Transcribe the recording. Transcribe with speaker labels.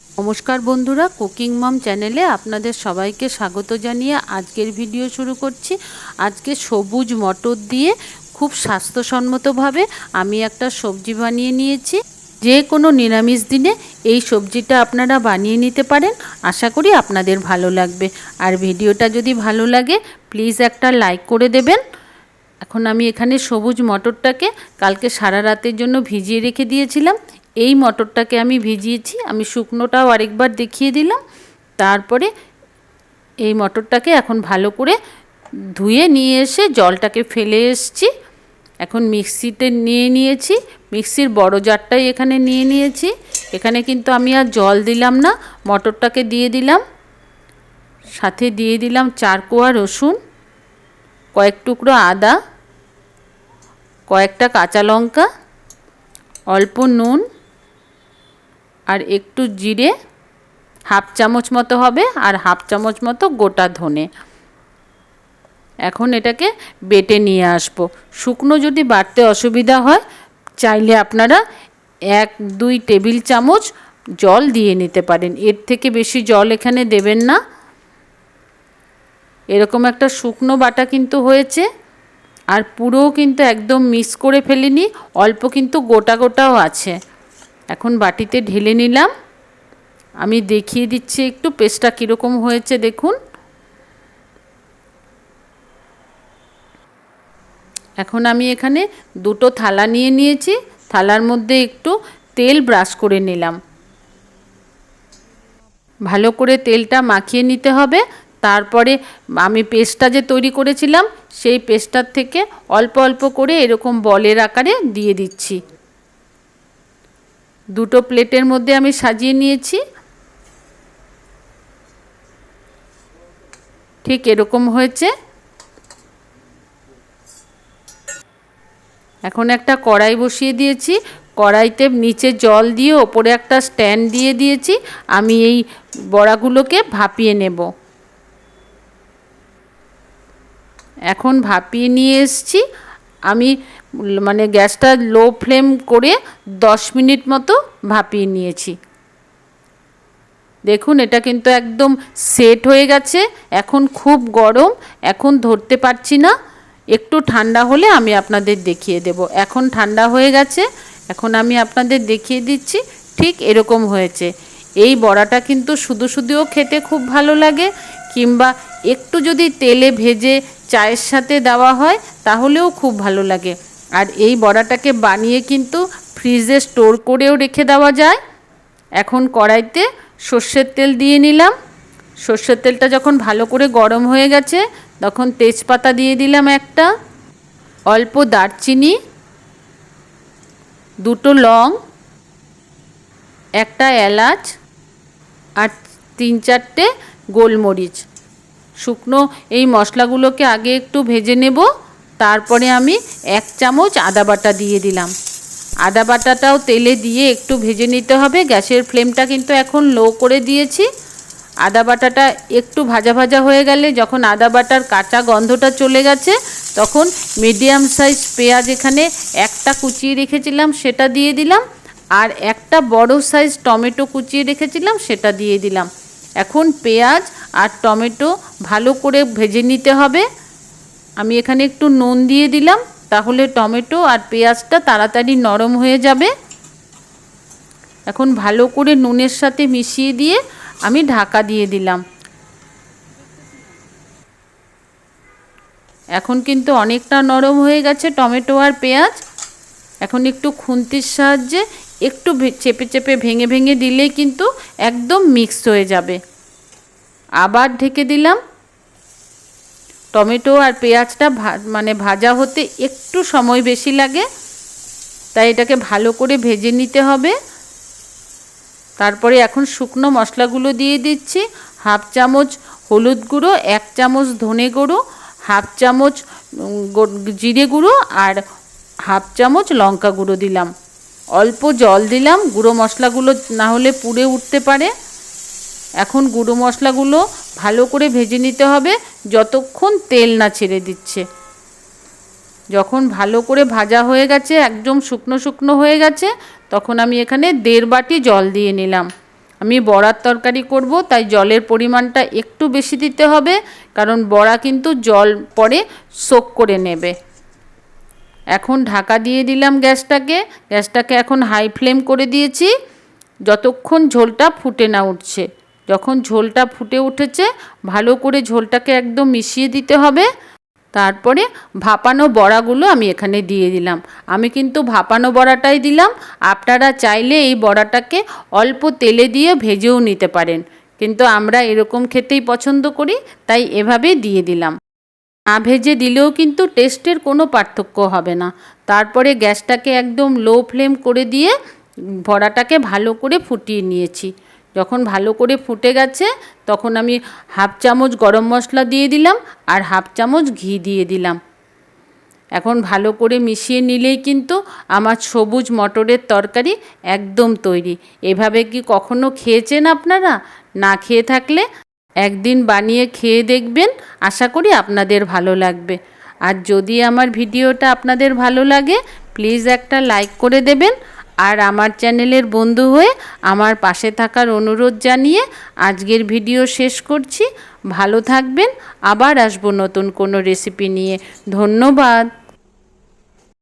Speaker 1: নমস্কার বন্ধুরা, কুকিং মম চ্যানেলে আপনাদের সবাইকে স্বাগত জানিয়ে আজকের ভিডিও শুরু করছি। আজকে সবুজ মটর দিয়ে খুব স্বাস্থ্যসম্মতভাবে আমি একটা সবজি বানিয়ে নিয়েছি। যে কোনো নিরামিষ দিনে এই সবজিটা আপনারা বানিয়ে নিতে পারেন। আশা করি আপনাদের ভালো লাগবে। আর ভিডিওটা যদি ভালো লাগে, প্লিজ একটা লাইক করে দেবেন। এখন আমি এখানে সবুজ মটরটাকে কালকে সারা রাতের জন্য ভিজিয়ে রেখে দিয়েছিলাম। এই মটরটাকে আমি ভিজিয়েছি, আমি শুকনোটাও আরেকবার দেখিয়ে দিলাম। তারপরে এই মটরটাকে এখন ভালো করে ধুয়ে নিয়ে এসে জলটাকে ফেলে এসছি। এখন মিক্সিতে নিয়ে নিয়েছি, মিক্সির বড় জারটাই এখানে নিয়ে নিয়েছি। এখানে কিন্তু আমি আর জল দিলাম না, মটরটাকে দিয়ে দিলাম। সাথে দিয়ে দিলাম চার কোয়া রসুন, কয়েক টুকরো আদা, কয়েকটা কাঁচা লঙ্কা, অল্প নুন আর একটু জিরে হাফ চামচ মতো হবে আর হাফ চামচ মতো গোটা ধনে। এখন এটাকে বেটে নিয়ে আসব। শুকনো যদি বাটতে অসুবিধা হয়, চাইলে আপনারা এক, দুই টেবিল চামচ জল দিয়ে নিতে পারেন। এর থেকে বেশি জল এখানে দেবেন না। এরকম একটা শুকনো বাটা কিন্তু হয়েছে। আর পুরোও কিন্তু একদম মিক্স করে ফেলিনি, অল্প কিন্তু গোটা গোটাও আছে। এখন বাটিতে ঢেলে নিলাম। আমি দেখিয়ে দিচ্ছি একটু পেস্টটা কীরকম হয়েছে দেখুন। এখন আমি এখানে দুটো থালা নিয়ে নিয়েছি। থালার মধ্যে একটু তেল ব্রাশ করে নিলাম। ভালো করে তেলটা মাখিয়ে নিতে হবে। তারপরে আমি পেস্টটা যে তৈরি করেছিলাম, সেই পেস্টটার থেকে অল্প অল্প করে এরকম বলের আকারে দিয়ে দিচ্ছি। দুটো প্লেটের মধ্যে আমি সাজিয়ে নিয়েছি। ঠিক এরকম হয়েছে। এখন একটা কড়াই বসিয়ে দিয়েছি। কড়াইতে নিচে জল দিয়ে ওপরে একটা স্ট্যান্ড দিয়ে দিয়েছি। আমি এই বড়াগুলোকে ভাপিয়ে নেব। এখন ভাপিয়ে নিয়ে এসছি। আমি মানে গ্যাসটা লো ফ্লেম করে দশ মিনিট মতো ভাপিয়ে নিয়েছি। দেখুন, এটা কিন্তু একদম সেট হয়ে গেছে। এখন খুব গরম, এখন ধরতে পারছি না। একটু ঠান্ডা হলে আমি আপনাদের দেখিয়ে দেব। এখন ঠান্ডা হয়ে গেছে, এখন আমি আপনাদের দেখিয়ে দিচ্ছি, ঠিক এরকম হয়েছে। এই বড়াটা কিন্তু শুধু শুধুও খেতে খুব ভালো লাগে, কিংবা একটু যদি তেলে ভেজে চায়ের সাথে দেওয়া হয়, তাহলেও খুব ভালো লাগে। আর এই বড়াটাকে বানিয়ে কিন্তু ফ্রিজে স্টোর করেও রেখে দেওয়া যায়। এখন কড়াইতে সর্ষের তেল দিয়ে নিলাম। সর্ষের তেলটা যখন ভালো করে গরম হয়ে গেছে, তখন তেজপাতা দিয়ে দিলাম একটা, অল্প দারচিনি, দুটো লং, একটা এলাচ, আর তিন চারটে গোলমরিচ। শুকনো এই মশলাগুলোকে আগে একটু ভেজে নেব। তারপরে আমি এক চামচ আদা বাটা দিয়ে দিলাম। আদা বাটাটাও তেলে দিয়ে একটু ভেজে নিতে হবে। গ্যাসের ফ্লেমটা কিন্তু এখন লো করে দিয়েছি। আদা বাটাটা একটু ভাজা ভাজা হয়ে গেলে যখন আদা বাটার কাঁচা গন্ধটা চলে গেছে, তখন মিডিয়াম সাইজ পেঁয়াজ এখানে একটা কুচিয়ে রেখেছিলাম, সেটা দিয়ে দিলাম। আর একটা বড় সাইজ টমেটো কুচিয়ে রেখেছিলাম, সেটা দিয়ে দিলাম। এখন পেঁয়াজ আর টমেটো ভালো করে ভেজে নিতে হবে। আমি এখানে একটু নুন দিয়ে দিলাম, তাহলে টমেটো আর পেঁয়াজটা তাড়াতাড়ি নরম হয়ে যাবে। এখন ভালো করে নুনের সাথে মিশিয়ে দিয়ে আমি ঢাকা দিয়ে দিলাম। এখন কিন্তু অনেকটা নরম হয়ে গেছে টমেটো আর পেঁয়াজ। এখন একটু খুন্তির সাহায্যে একটু চেপে চেপে ভেঙে ভেঙে দিলেই কিন্তু একদম মিক্স হয়ে যাবে। আবার ঢেকে দিলাম। টমেটো আর পেঁয়াজটা মানে ভাজা হতে একটু সময় বেশি লাগে। তাই এটাকে ভালো করে ভেজে নিতে হবে। তারপরে এখন শুকনো মশলাগুলো দিয়ে দিচ্ছি। হাফ চামচ হলুদ গুঁড়ো, এক চামচ ধনে গুঁড়ো, হাফ চামচ জিরে গুঁড়ো আর হাফ চামচ লঙ্কা গুঁড়ো দিলাম। অল্প জল দিলাম, গুঁড়ো মশলাগুলো না হলে পুড়ে উঠতে পারে। এখন গুঁড়ো মশলাগুলো ভালো করে ভেজে নিতে হবে। যতক্ষণ তেল না ছেড়ে দিচ্ছে। যখন ভালো করে ভাজা হয়ে গেছে, একদম শুকনো শুকনো হয়ে গেছে, তখন আমি এখানে দেড় বাটি জল দিয়ে নিলাম। আমি বড়ার তরকারি করব, তাই জলের পরিমাণটা একটু বেশি দিতে হবে, কারণ বড়া কিন্তু জল পরে সোক করে নেবে। এখন ঢাকা দিয়ে দিলাম গ্যাসটাকে। গ্যাসটাকে এখন হাই ফ্লেম করে দিয়েছি। যতক্ষণ ঝোলটা ফুটে না উঠছে। যখন ঝোলটা ফুটে উঠেছে, ভালো করে ঝোলটাকে একদম মিশিয়ে দিতে হবে। তারপরে ভাপানো বড়াগুলো আমি এখানে দিয়ে দিলাম। আমি কিন্তু ভাপানো বড়াটাই দিলাম। আপনারা চাইলে এই বড়াটাকে অল্প তেলে দিয়ে ভেজেও নিতে পারেন। কিন্তু আমরা এরকম খেতেই পছন্দ করি, তাই এভাবেই দিয়ে দিলাম। না ভেজে দিলেও কিন্তু টেস্টের কোনো পার্থক্য হবে না। তারপরে গ্যাসটাকে একদম লো ফ্লেম করে দিয়ে বড়াটাকে ভালো করে ফুটিয়ে নিয়েছি। যখন ভালো করে ফুটে গেছে, তখন আমি হাফ চামচ গরম মশলা দিয়ে দিলাম আর হাফ চামচ ঘি দিয়ে দিলাম। এখন ভালো করে মিশিয়ে নিলেই কিন্তু আমার সবুজ মটরের তরকারি একদম তৈরি। এভাবে কি কখনো খেয়েছেন আপনারা? না খেয়ে থাকলে একদিন বানিয়ে খেয়ে দেখবেন। আশা করি আপনাদের ভালো লাগবে। আর যদি আমার ভিডিওটা আপনাদের ভালো লাগে প্লিজ একটা লাইক করে দেবেন। আর আমার চ্যানেলের বন্ধু হয়ে আমার পাশে থাকার অনুরোধ জানিয়ে আজকের ভিডিও শেষ করছি। ভালো থাকবেন। আবার আসব নতুন কোনো রেসিপি নিয়ে। ধন্যবাদ।